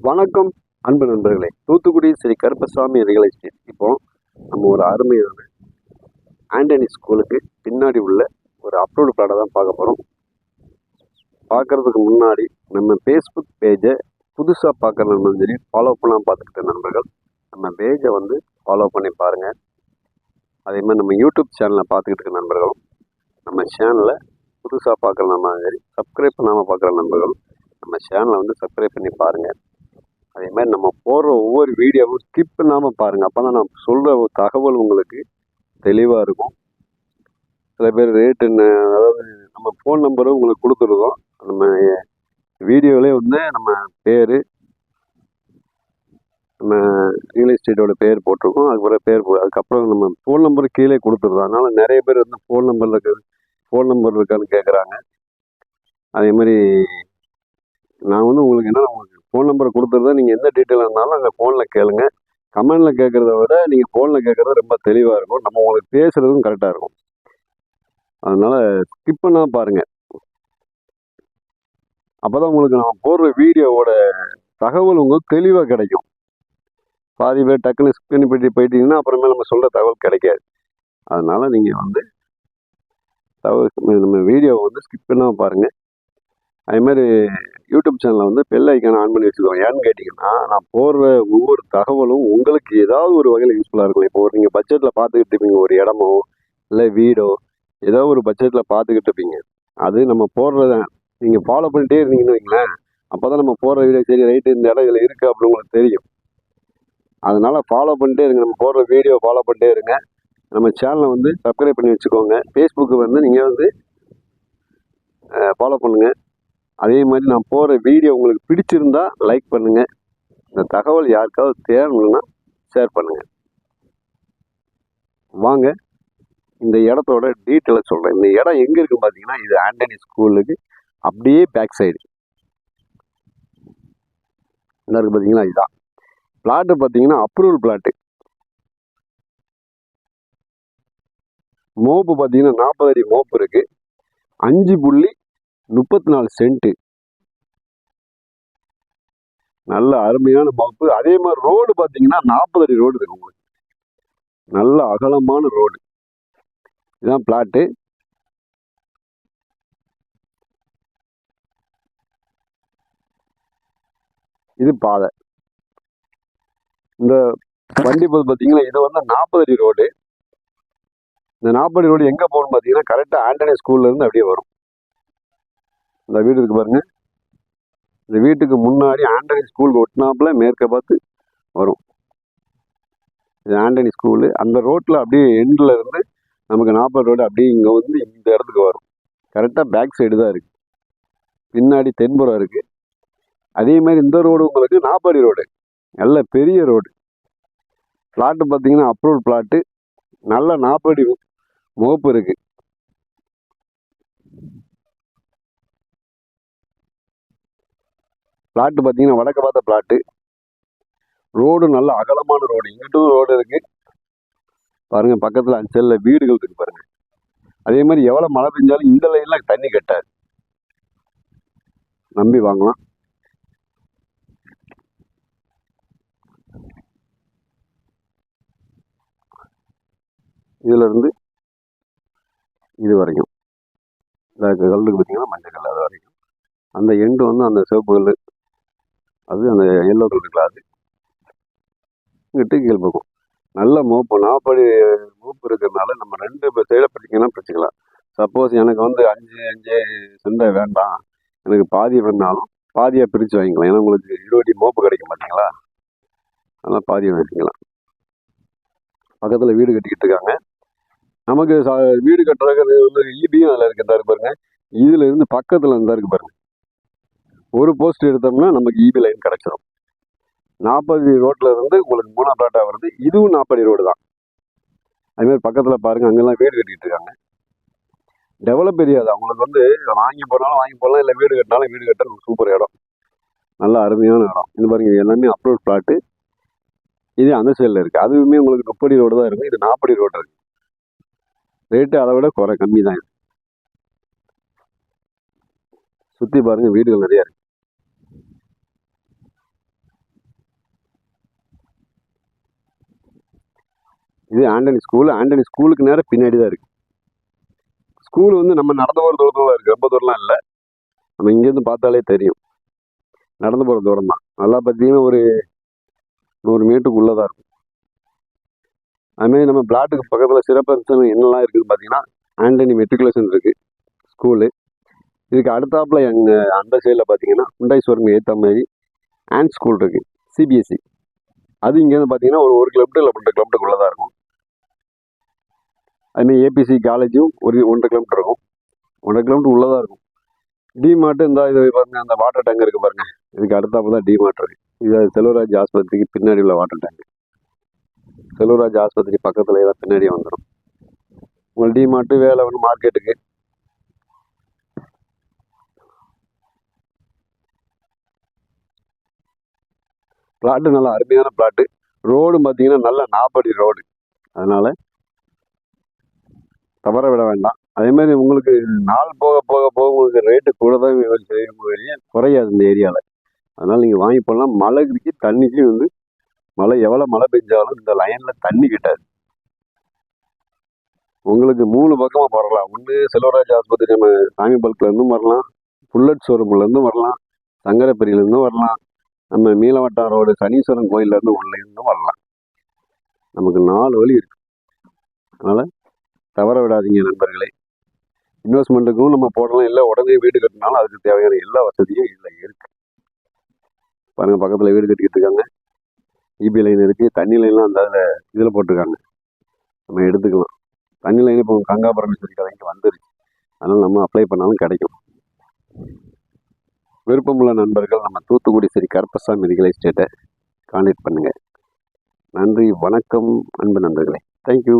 வணக்கம் அன்பு நண்பர்களே. Thoothukudi Shri Karuppasamy real estate. இப்போ நம்ம ஒரு அருமையான ஆண்டனி ஸ்கூலுக்கு பின்னாடி உள்ள ஒரு அப்லோடு பிளாட்டை தான் பார்க்க போகிறோம் பார்க்கறதுக்கு முன்னாடி நம்ம ஃபேஸ்புக் பேஜை புதுசாக பார்க்குற நண்பர்கள் சரி ஃபாலோ பண்ணாமல் பார்த்துக்கிட்ட நண்பர்கள் நம்ம பேஜை வந்து ஃபாலோ பண்ணி பாருங்கள் அதே மாதிரி நம்ம யூடியூப் சேனலை பார்த்துக்கிட்டு இருக்க நண்பர்களும் நம்ம சேனலை புதுசாக பார்க்குற நம்ம சரி சப்ஸ்கிரைப் பண்ணாமல் பார்க்குற நண்பர்களும் நம்ம சேனலை வந்து சப்ஸ்கிரைப் பண்ணி பாருங்கள் அதே மாதிரி நம்ம போடுற ஒவ்வொரு வீடியோவும் ஸ்கிப் இல்லாமல் பாருங்கள் அப்போ தான் நான் சொல்கிற ஒரு தகவல் உங்களுக்கு தெளிவாக இருக்கும். சில பேர் ரேட் என்ன அதாவது நம்ம ஃபோன் நம்பரும் உங்களுக்கு கொடுத்துருக்கோம் நம்ம வீடியோவிலே வந்து நம்ம பேர் நம்ம ரியல் எஸ்டேட்டோட பேர் போட்டிருக்கோம். அதுக்கப்புறம் பேர் போ அதுக்கப்புறம் நம்ம ஃபோன் நம்பர் கீழே கொடுத்துருந்தோம் அதனால் நிறைய பேர் வந்து ஃபோன் நம்பர் இருக்கு ஃபோன் நம்பர் இருக்கான்னு கேட்குறாங்க அதே மாதிரி நான் வந்து உங்களுக்கு என்ன உங்களுக்கு ஃபோன் நம்பர் கொடுத்துருந்தா நீங்கள் எந்த டீட்டெயிலாக இருந்தாலும் அங்கே ஃபோனில் கேளுங்க. கமெண்டில் கேட்குறத விட நீங்கள் ஃபோனில் கேட்குறது ரொம்ப தெளிவாக இருக்கும். நம்ம உங்களுக்கு பேசுகிறதும் கரெக்டாக இருக்கும். அதனால் ஸ்கிப் பண்ணால் பாருங்கள் அப்போ தான் உங்களுக்கு நான் போடுற வீடியோவோட தகவல் உங்களுக்கு தெளிவாக கிடைக்கும். பாதி பேர் டக்குன்னு ஸ்கிப் பண்ணி போயிட்டு போயிட்டீங்கன்னா அப்புறமே நம்ம சொல்கிற தகவல் கிடைக்காது. அதனால் நீங்கள் வந்து தகவல் நம்ம வீடியோவை வந்து ஸ்கிப் பண்ணாமல் பாருங்கள் அதே மாதிரி யூடியூப் சேனலில் வந்து பெல் ஐக்கான ஆன் பண்ணி வச்சுக்கோங்க ஏன்னு கேட்டிங்கன்னா நான் போடுற ஒவ்வொரு தகவலும் உங்களுக்கு ஏதாவது ஒரு வகையில் யூஸ்ஃபுல்லாக இருக்கும். இப்போ ஒரு நீங்கள் பட்ஜெட்டில் பார்த்துக்கிட்டு இருப்பீங்க. ஒரு இடமோ இல்லை வீடோ ஏதோ ஒரு பட்ஜெட்டில் பார்த்துக்கிட்டு இருப்பீங்க. அது நம்ம போடுறத நீங்கள் ஃபாலோ பண்ணிட்டே இருந்தீங்கன்னு வைங்களேன் அப்போ தான் நம்ம போடுற வீடியோ சரி ரைட்டு இந்த இடம் இதில் இருக்குது அப்படின்னு உங்களுக்கு தெரியும். அதனால் ஃபாலோ பண்ணிட்டே இருங்க. நம்ம போடுற வீடியோ ஃபாலோ பண்ணிட்டே இருங்க. நம்ம சேனலை வந்து சப்ஸ்கிரைப் பண்ணி வச்சுக்கோங்க. ஃபேஸ்புக்கு வந்து நீங்கள் வந்து ஃபாலோ பண்ணுங்கள் அதே மாதிரி நான் போகிற வீடியோ உங்களுக்கு பிடிச்சிருந்தா லைக் பண்ணுங்கள் இந்த தகவல் யாருக்காவது தேவைன்னா ஷேர் பண்ணுங்கள் வாங்க இந்த இடத்தோட டீட்டெயிலை சொல்கிறேன் இந்த இடம் எங்கே இருக்குது பார்த்தீங்கன்னா இது ஆண்டனி ஸ்கூலுக்கு அப்படியே பேக் சைடு என்ன இருக்குது பார்த்தீங்கன்னா இதுதான் பிளாட்டு பார்த்தீங்கன்னா அப்ரூவல் பிளாட்டு மோப்பு பார்த்தீங்கன்னா நாற்பது அடி மோப்பு இருக்குது அஞ்சு புள்ளி முப்பத்தி நாலு சென்ட்டு. நல்ல அருமையான மோப்பு அதே மாதிரி ரோடு பார்த்தீங்கன்னா நாற்பது அடி ரோடு இருக்கு உங்களுக்கு. நல்ல அகலமான ரோடு. இதுதான் பிளாட்டு. இது பாதை. இந்த வண்டி போது பார்த்தீங்கன்னா இது வந்து நாற்பது அடி ரோடு. இந்த நாற்பது அடி ரோடு எங்கே போகணும் பார்த்தீங்கன்னா கரெக்டாக ஆண்டனி ஸ்கூல்ல இருந்து அப்படியே வரும். இந்த வீடு இருக்கு பாருங்க. இந்த வீட்டுக்கு முன்னாடி ஆண்டனி ஸ்கூல் ஒட்டினாப்புல மேற்க பார்த்து வரும். இது ஆண்டனி ஸ்கூலு. அந்த ரோட்டில் அப்படியே எண்டில் இருந்து நமக்கு நாற்பது ரோடு அப்படியே இங்கே வந்து இந்த இடத்துக்கு வரும். கரெக்டாக பேக் சைடு தான் இருக்குது பின்னாடி தென்புறம் இருக்குது அதே மாதிரி இந்த ரோடு உங்களுக்கு நாப்பாடி ரோடு. நல்ல பெரிய ரோடு. பிளாட்டு பார்த்தீங்கன்னா அப்ரூவல் பிளாட்டு நல்ல நாப்படி முகப்பு இருக்குது பிளாட்டு பார்த்தீங்கன்னா வடக்க பார்த்த பிளாட்டு. ரோடு நல்ல அகலமான ரோடு. இங்கிட்டும் ரோடு இருக்குது பாருங்கள் பக்கத்தில் அஞ்சு வீடுகள் இருக்குது பாருங்கள் அதே மாதிரி எவ்வளோ மழை பெஞ்சாலும் இந்த லைனில் தண்ணி கட்டாது. நம்பி வாங்கலாம். இதிலிருந்து இது வரைக்கும். இந்த கல்லுக்கு பார்த்தீங்கன்னா மஞ்சள் கல் அது வரைக்கும். அந்த எண்டு வந்து அந்த சிவப்பு கல் அது அந்த எல்லோ கலர் இருக்குல்ல அது இங்கிட்டு கீழ் பக்கம் நல்ல மோப்பு நாற்பது மோப்பு இருக்கிறதுனால நம்ம ரெண்டு சைடை பிரிச்சிங்கன்னா பிடிச்சிக்கலாம் சப்போஸ் எனக்கு வந்து அஞ்சு அஞ்சு செண்டை வேண்டாம் எனக்கு பாதி வேணாலும் பாதியாக பிரித்து வாங்கிக்கலாம் ஏன்னா உங்களுக்கு இருபடி மோப்பு கிடைக்கும் பார்த்தீங்களா அதெல்லாம் பாதியை வாங்கிக்கலாம் பக்கத்தில் வீடு கட்டிக்கிட்டு இருக்காங்க நமக்கு சா வீடு கட்டுறதுக்கு வந்து ஈபியும் அதில் இருக்குது இருக்கு பாருங்க இதில் இருந்து பக்கத்தில் இருந்தா இருக்கு பாருங்கள் ஒரு போஸ்ட் எடுத்தோம்னா நமக்கு இபி லைன் கிடைச்சிரும். நாற்பது ரோட்டில் இருந்து உங்களுக்கு மூணா பிளாட்டாக வருது. இதுவும் நாற்பது ரோடு தான். அதுமாதிரி பக்கத்தில் பாருங்கள் அங்கெல்லாம் வீடு கட்டிகிட்டு இருக்காங்க. டெவலப் ஏரியா தான். உங்களுக்கு வந்து வாங்கி போனாலும் வாங்கி போடலாம் இல்லை வீடு கட்டினாலும் வீடு கட்டுறது சூப்பர் இடம். நல்ல அருமையான இடம். இது பாருங்கள் இது எல்லாமே அப்ரோட் பிளாட்டு இது அந்த சைடில் இருக்குது அதுவுமே உங்களுக்கு முப்படி ரோடு தான் இருக்குது இது நாற்படி ரோடு இருக்குது ரேட்டு அதை விட குறை கம்மி தான் சுற்றி பாருங்கள் வீடுகள் நிறையா இருக்குது இது ஆண்டனி ஸ்கூல் ஆண்டனி ஸ்கூலுக்கு நேரம் பின்னாடி தான் இருக்குது ஸ்கூல் வந்து நம்ம நடந்து போகிற தூரத்தில் இருக்குது ரொம்ப தூரம்லாம் இல்லை. நம்ம இங்கேருந்து பார்த்தாலே தெரியும். நடந்து போகிற தூரம் தான் நல்லா பார்த்தீங்கன்னா ஒரு நூறு மீட்டருக்குள்ளே தான் இருக்கும். அதுமாரி நம்ம பிளாட்டுக்கு பக்கத்தில் சிறப்பு என்னெல்லாம் இருக்குதுன்னு பார்த்தீங்கன்னா ஆண்டனி மெட்ரிகுலேஷன் இருக்குது ஸ்கூலு இதுக்கு அடுத்தாப்புல எங்கள் அந்த சைடில் பார்த்தீங்கன்னா குண்டாய்ஸ்வரம் ஏற்ற மாதிரி ஆண்ட் ஸ்கூல் இருக்குது சிபிஎஸ்சி அது இங்கேருந்து பார்த்தீங்கன்னா ஒரு ஒரு கிலோமீட்டர் இல்லை ரெண்டு கிலோமீட்டருக்குள்ளே தான் இருக்கும். அதுமாதிரி ஏபிசி காலேஜும் ஒரு ஒன்றரை கிலோமீட்டர் இருக்கும். ஒன்றரை கிலோமீட்டர் உள்ளே தான் இருக்கும். டிமார்ட்டு இந்த இது பாருங்க அந்த வாட்டர் டேங்க் இருக்குது பாருங்க. இதுக்கு அடுத்தாப்புல தான் டிமார்ட் இருக்குது இது செல்வராஜ் ஆஸ்பத்திரிக்கு பின்னாடி உள்ள வாட்டர் டேங்க் செல்வராஜ் ஆஸ்பத்திரி பக்கத்தில் தான் பின்னாடியே வந்துடும் உங்கள் டிமார்ட்டு வேலை வேணும் மார்க்கெட்டுக்கு. பிளாட்டு நல்லா அருமையான பிளாட்டு. ரோடும் பார்த்தீங்கன்னா நல்ல நாப்படி ரோடு. அதனால் தவற விட வேண்டாம். அதே மாதிரி உங்களுக்கு நாள் போக போக போக உங்களுக்கு ரேட்டு கூட தான் குறையாது இந்த ஏரியாவில் அதனால் நீங்கள் வாங்கி போடலாம். மழைக்கு தண்ணிக்கு வந்து மழை எவ்வளோ மழை பெஞ்சாலும் இந்த லைனில் தண்ணி கிட்டாது. உங்களுக்கு மூணு பக்கமாக போடலாம். ஒன்று செல்வராஜ் ஆஸ்பத்திரி நம்ம சாமி பல்க்லேருந்தும் வரலாம். புல்லட் ஷோரூம்லேருந்தும் வரலாம். சங்கரப்பெரியிலேருந்தும் வரலாம். நம்ம மீளவட்டம் ரோடு சனீஸ்வரன் கோயிலேருந்து உள்ளேருந்தும் வரலாம். நமக்கு நாலு வழி இருக்குது அதனால் தவற விடாதீங்க நண்பர்களே. இன்வெஸ்ட்மெண்ட்டுக்கும் நம்ம போடலாம். இல்லை உடனே வீடு கட்டினாலும் அதுக்கு தேவையான எல்லா வசதியும் இதில் இருக்குது பாருங்கள் பக்கத்தில் வீடு கட்டிக்கிட்டு இருக்காங்க. இபி லைன் இருக்குது தண்ணி லைன்லாம் அந்த அதில் இதில் போட்டிருக்காங்க. நம்ம எடுத்துக்கலாம். தண்ணி லைன் இப்போ கங்கா பரமேஸ்வரி கலைக்கு வந்துருச்சு. அதனால் நம்ம அப்ளை பண்ணாலும் கிடைக்கும். விருப்பமுள்ள நண்பர்கள் நம்ம தூத்துக்குடி ஸ்ரீ கருப்பசாமி ரியல் எஸ்டேட்டை கான்டாக்ட் பண்ணுங்கள் நன்றி வணக்கம் அன்பு நண்பர்களே. தேங்க்யூ